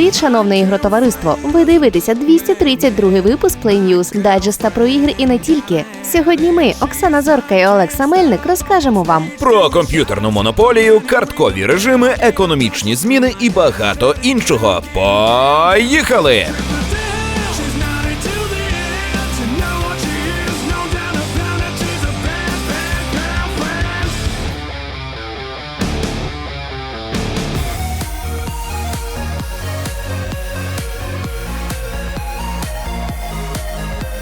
Привіт, шановне ігротовариство! Ви дивитеся 232 випуск Play News, дайджеста про ігри і не тільки. Сьогодні ми, Оксана Зорка і Олекса Мельник, розкажемо вам Про комп'ютерну монополію, карткові режими, економічні зміни і багато іншого. Поїхали!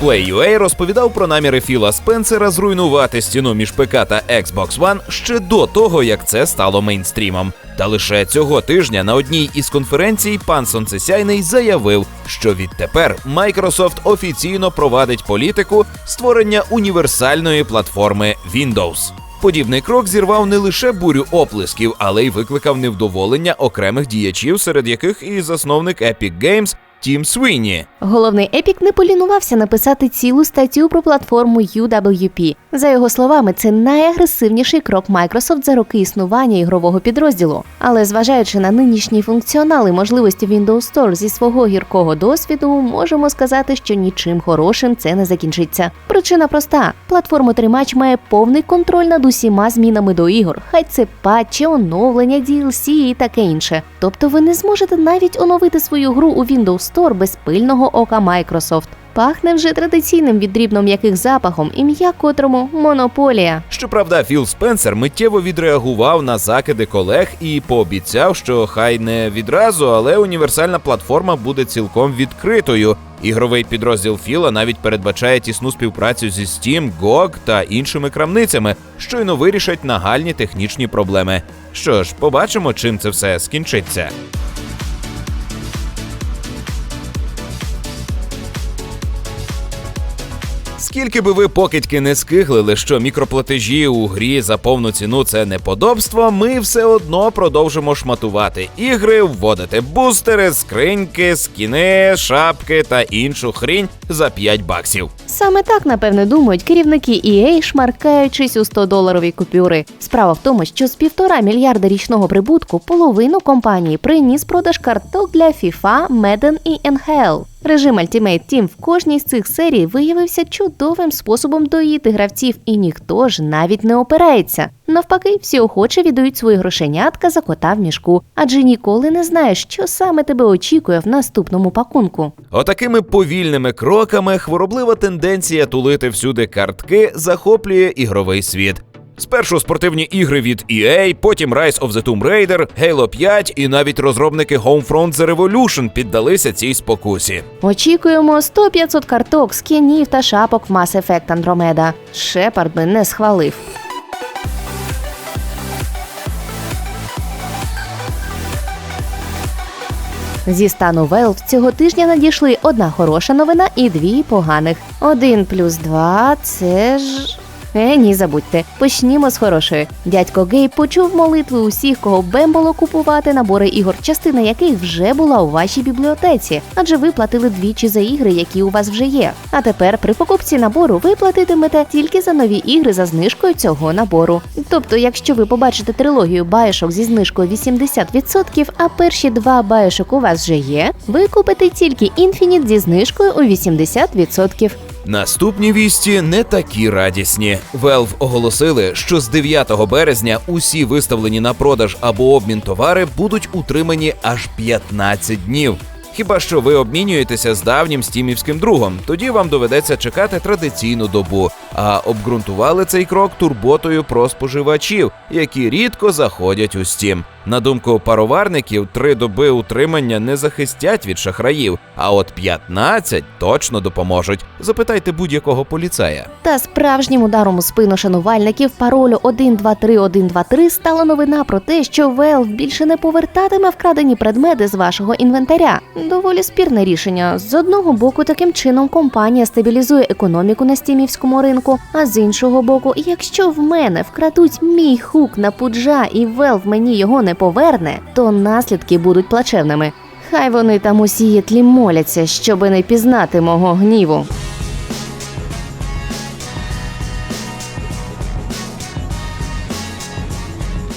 Play.ua розповідав про наміри Філа Спенсера зруйнувати стіну між ПК та Xbox One ще до того, як це стало мейнстрімом. Та лише цього тижня на одній із конференцій пан Сонцесяйний заявив, що відтепер Microsoft офіційно провадить політику створення універсальної платформи Windows. Подібний крок зірвав не лише бурю оплесків, але й викликав невдоволення окремих діячів, серед яких і засновник Epic Games Тім Свіні. Головний епік не полінувався написати цілу статтю про платформу UWP. За його словами, це найагресивніший крок Microsoft за роки існування ігрового підрозділу. Але зважаючи на нинішній функціонал і можливості Windows Store зі свого гіркого досвіду, можемо сказати, що нічим хорошим це не закінчиться. Причина проста: платформа тримач має повний контроль над усіма змінами до ігор, хай це патчі, оновлення, DLC і таке інше. Тобто ви не зможете навіть оновити свою гру у Windows Store без пильного ока Microsoft. Пахне вже традиційним віддрібно м'яких запахом, ім'я котрому монополія. Щоправда, Філ Спенсер миттєво відреагував на закиди колег і пообіцяв, що хай не відразу, але універсальна платформа буде цілком відкритою. Ігровий підрозділ Філа навіть передбачає тісну співпрацю зі Steam, GOG та іншими крамницями, щойно вирішать нагальні технічні проблеми. Що ж, побачимо, чим це все скінчиться. Скільки би ви покидьки не скиглили, що мікроплатежі у грі за повну ціну це неподобство, ми все одно продовжимо шматувати ігри, вводити бустери, скриньки, скіни, шапки та іншу хрінь за 5 баксів. Саме так, напевне, думають керівники EA, шмаркаючись у 100-доларові купюри. Справа в тому, що з півтора мільярда річного прибутку половину компанії приніс продаж карток для FIFA, Madden і NHL. Режим Ultimate Team в кожній з цих серій виявився чудовим способом доїти гравців, і ніхто ж навіть не опирається. Навпаки, всі охоче віддають свої грошенятка за кота в мішку, адже ніколи не знаєш, що саме тебе очікує в наступному пакунку. Отакими повільними кроками хвороблива тенденція тулити всюди картки захоплює ігровий світ. Спершу спортивні ігри від EA, потім Rise of the Tomb Raider, Halo 5 і навіть розробники Homefront The Revolution піддалися цій спокусі. Очікуємо 100-500 карток, скінів та шапок в Mass Effect Andromeda. Шепард би не схвалив. Зі стану Valve цього тижня надійшли одна хороша новина і дві поганих. Один плюс два це ж. Е, ні, забудьте. Почнімо з хорошої. Дядько Гей почув молитви усіх, кого бемболо купувати набори ігор, частина яких вже була у вашій бібліотеці, адже ви платили двічі за ігри, які у вас вже є. А тепер при покупці набору ви платитимете тільки за нові ігри за знижкою цього набору. Тобто, якщо ви побачите трилогію баєшок зі знижкою 80%, а перші два баєшок у вас вже є, ви купите тільки Infinite зі знижкою у 80%. Наступні вісті не такі радісні. Valve оголосили, що з 9 березня усі виставлені на продаж або обмін товари будуть утримані аж 15 днів. Хіба що ви обмінюєтеся з давнім стімівським другом, тоді вам доведеться чекати традиційну добу. А обґрунтували цей крок турботою про споживачів, які рідко заходять у Steam. На думку пароварників, три доби утримання не захистять від шахраїв, а от 15 точно допоможуть. Запитайте будь-якого поліцая. Та справжнім ударом у спину шанувальників паролю 123123 стала новина про те, що Valve більше не повертатиме вкрадені предмети з вашого інвентаря. Доволі спірне рішення. З одного боку, таким чином компанія стабілізує економіку на стімівському ринку. А з іншого боку, якщо в мене вкрадуть мій хук на пуджа і Valve мені його не поверне, то наслідки будуть плачевними. Хай вони там усі тлі моляться, щоби не пізнати мого гніву.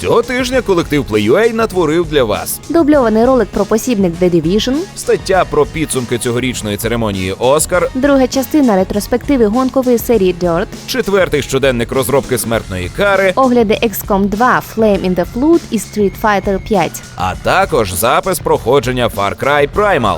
Цього тижня колектив Play.ua натворив для вас. Дубльований ролик про посібник The Division, стаття про підсумки цьогорічної церемонії Оскар, друга частина ретроспективи гонкової серії Dirt, четвертий щоденник розробки смертної кари, огляди XCOM 2, Flame in the Flood і Street Fighter 5. а також запис проходження Far Cry Primal.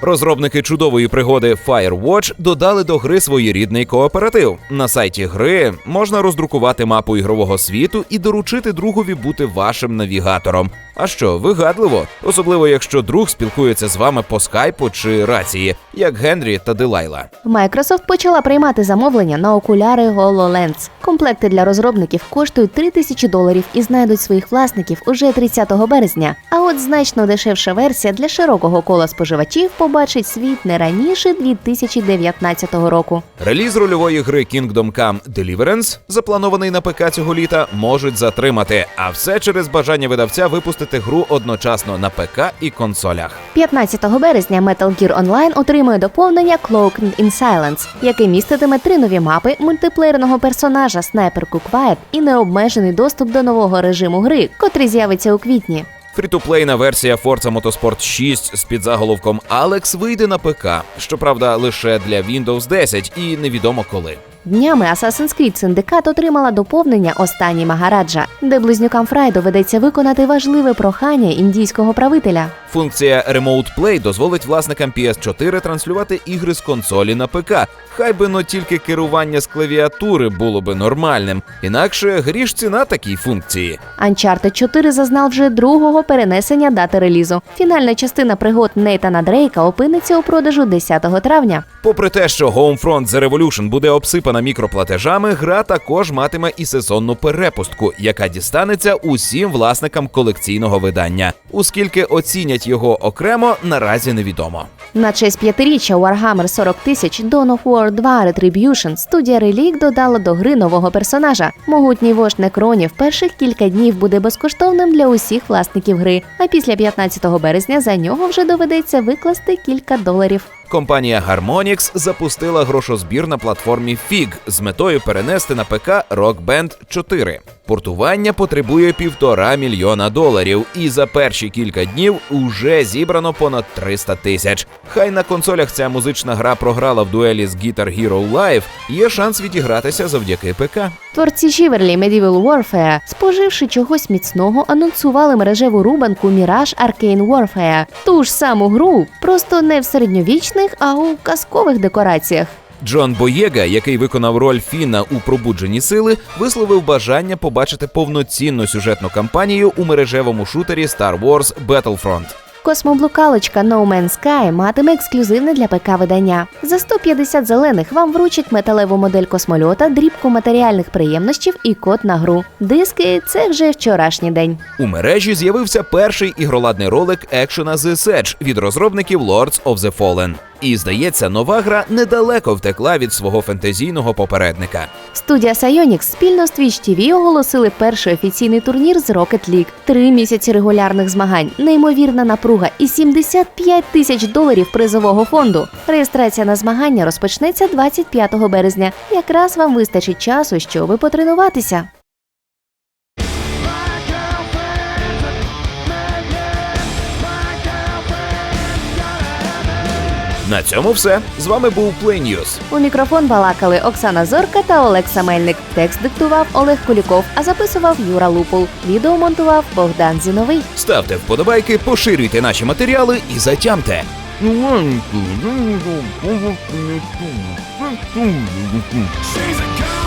Розробники чудової пригоди Firewatch додали до гри своєрідний кооператив. На сайті гри можна роздрукувати мапу ігрового світу і доручити другові бути вашим навігатором. А що, вигадливо, особливо якщо друг спілкується з вами по скайпу чи рації, як Генрі та Дилайла. Microsoft почала приймати замовлення на окуляри HoloLens. Комплекти для розробників коштують 3 тисячі доларів і знайдуть своїх власників уже 30 березня. А от значно дешевша версія для широкого кола споживачів побачить світ не раніше 2019 року. Реліз рольової гри Kingdom Come Deliverance, запланований на ПК цього літа, можуть затримати, а все через бажання видавця випустити гру одночасно на ПК і консолях. 15 березня Metal Gear Online отримує доповнення Cloaked in Silence, яке міститиме три нові мапи, мультиплеєрного персонажа снайперку Quiet і необмежений доступ до нового режиму гри, котрий з'явиться у квітні. Фрітуплейна версія Forza Motorsport 6 з підзаголовком Alex вийде на ПК, щоправда, лише для Windows 10 і невідомо коли. Днями Assassin's Creed Syndicate отримала доповнення Останній Магараджа, де близнюкам Фрай доведеться виконати важливе прохання індійського правителя. Функція Remote Play дозволить власникам PS4 транслювати ігри з консолі на ПК. Хай би но тільки керування з клавіатури було би нормальним, інакше гріш ціна такій функції. Uncharted 4 зазнав вже другого перенесення дати релізу. Фінальна частина пригод Нейтана Дрейка опиниться у продажу 10 травня. Попри те, що Homefront The Revolution буде обсипана мікроплатежами, гра також матиме і сезонну перепустку, яка дістанеться усім власникам колекційного видання. Оскільки оцінять його окремо, наразі невідомо. На честь п'ятиріччя Warhammer 40 тисяч Dawn of War 2 Retribution студія Relic додала до гри нового персонажа. Могутній вождь Некронів перших кілька днів буде безкоштовним для усіх власників гри, а після 15 березня за нього вже доведеться викласти кілька доларів. Компанія Harmonix запустила грошозбір на платформі FIG з метою перенести на ПК Rock Band 4. Портування потребує півтора мільйона доларів, і за перші кілька днів уже зібрано понад 300 тисяч. Хай на консолях ця музична гра програла в дуелі з Guitar Hero Live, є шанс відігратися завдяки ПК. Творці Chiverly Medieval Warfare, споживши чогось міцного, анонсували мережеву рубанку Mirage Arcane Warfare. Ту ж саму гру, просто не в середньовічних, а у казкових декораціях. Джон Боєга, який виконав роль Фіна у пробудженні сили, висловив бажання побачити повноцінну сюжетну кампанію у мережевому шутері Star Wars Battlefront. Космоблукалочка No Man's Sky матиме ексклюзивне для ПК видання. За 150 зелених вам вручать металеву модель космольота, дрібку матеріальних приємностей і код на гру. Диски це вже вчорашній день. У мережі з'явився перший ігроладний ролик екшена The Sedge від розробників Lords of the Fallen. І здається, нова гра недалеко втекла від свого фентезійного попередника. Студія Psyonix спільно з Twitch TV оголосили перший офіційний турнір з Rocket League. Три місяці регулярних змагань, неймовірна напруга і 75 тисяч доларів призового фонду. Реєстрація на змагання розпочнеться 25 березня. Якраз вам вистачить часу, щоби потренуватися. На цьому все. З вами був Плейньюз. У мікрофон балакали Оксана Зорка та Олекса Мельник. Текст диктував Олег Куліков, а записував Юра Лупул. Відео монтував Богдан Зіновий. Ставте вподобайки, поширюйте наші матеріали і затямте. She's a no